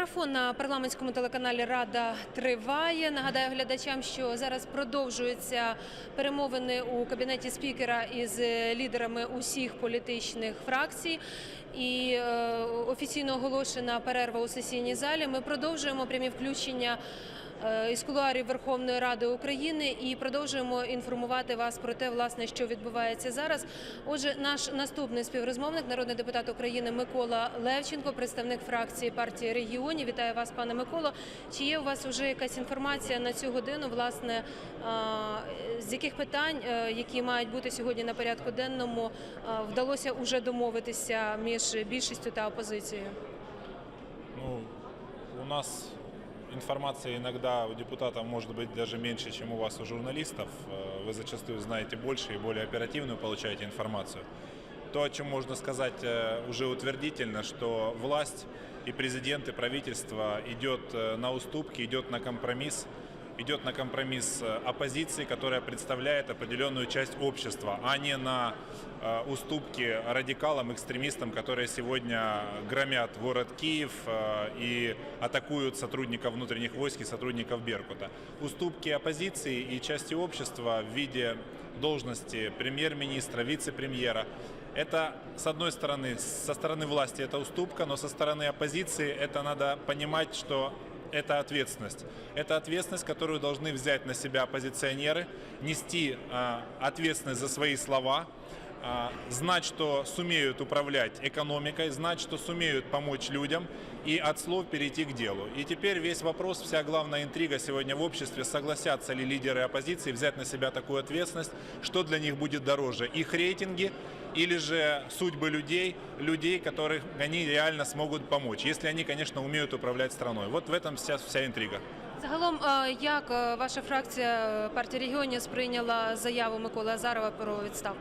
Марафон на парламентському телеканалі Рада триває. Нагадаю глядачам, що зараз продовжуються перемовини у кабінеті спікера із лідерами усіх політичних фракцій. І е, офіційно оголошена перерва у сесійній залі. Ми продовжуємо прямі включення е, із кулуарів Верховної Ради України і продовжуємо інформувати вас про те, власне, що відбувається зараз. Отже, наш наступний співрозмовник, народний депутат України Микола Левченко, представник фракції партії регіонів. Вітаю вас, пане Миколо. Чи є у вас вже якась інформація на цю годину? Власне, а, з яких питань, е, які мають бути сьогодні на порядку денному, а, вдалося уже домовитися між більшістю та опозицією? Ну, у нас информация иногда у депутатов может быть даже меньше, чем у вас у журналистов. Э, Вы зачастую знаете больше и более оперативную получаете информацию. То, о чем можно сказать э, уже утвердительно, что власть и президент, и правительство идет э, на уступки, идет на компромисс, идет на компромисс э, оппозиции, которая представляет определенную часть общества, а не на э, уступки радикалам, экстремистам, которые сегодня громят город Киев э, и атакуют сотрудников внутренних войск и сотрудников Беркута. Уступки оппозиции и части общества в виде должности премьер-министра, вице-премьера это, с одной стороны, со стороны власти это уступка, но со стороны оппозиции это надо понимать, что это ответственность. Это ответственность, которую должны взять на себя оппозиционеры, нести а, ответственность за свои слова, знать, что сумеют управлять экономикой, знать, что сумеют помочь людям и от слов перейти к делу. И теперь весь вопрос, вся главная интрига сегодня в обществе, согласятся ли лидеры оппозиции взять на себя такую ответственность, что для них будет дороже, их рейтинги или же судьбы людей, людей, которых они реально смогут помочь, если они, конечно, умеют управлять страной. Вот в этом вся, вся интрига. Загалом, е, як е, ваша фракція е, партії регіонів сприйняла заяву Миколи Азарова про відставку?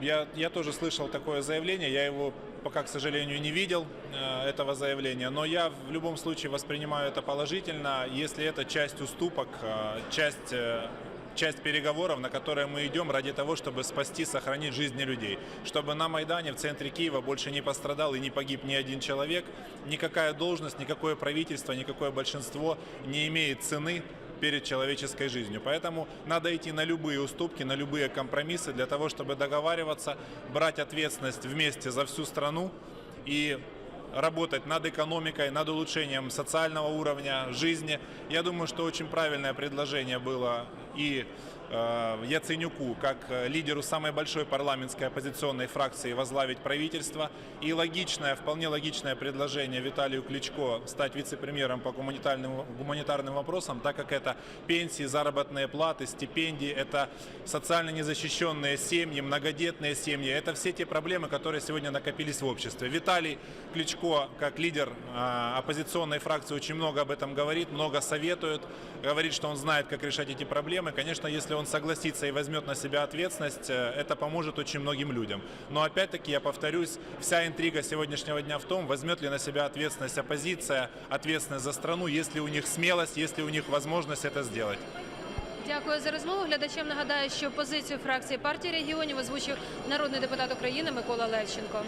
Я, я тоже слышал такое заявление, я его пока, к сожалению, не видел, э, этого заявления, но я в любом случае воспринимаю это положительно, если это часть уступок, э, часть, э, часть переговоров, на которые мы идем ради того, чтобы спасти, сохранить жизни людей, чтобы на Майдане в центре Киева больше не пострадал и не погиб ни один человек, никакая должность, никакое правительство, никакое большинство не имеет цены перед человеческой жизнью. Поэтому надо идти на любые уступки, на любые компромиссы для того, чтобы договариваться, брать ответственность вместе за всю страну и работать над экономикой, над улучшением социального уровня жизни. Я думаю, что очень правильное предложение было и э, Яценюку, как э, лидеру самой большой парламентской оппозиционной фракции, возглавить правительство. И логичное, вполне логичное предложение Виталию Кличко стать вице-премьером по гуманитарным, гуманитарным вопросам, так как это пенсии, заработные платы, стипендии, это социально незащищенные семьи, многодетные семьи. Это все те проблемы, которые сегодня накопились в обществе. Виталий Кличко, как лидер э, оппозиционной фракции, очень много об этом говорит, много советует, говорит, что он знает, как решать эти проблемы Конечно, если он согласится и возьмет на себя ответственность, э, это поможет очень многим людям. Но опять-таки, я повторюсь, вся интрига сегодняшнего дня в том, возьмет ли на себя ответственность оппозиция, ответственность за страну, есть ли у них смелость, есть ли у них возможность это сделать. Дякую за розмову. Глядачам нагадаю, що позицію фракції партії регіонів озвучив народний депутат України Микола Левченко.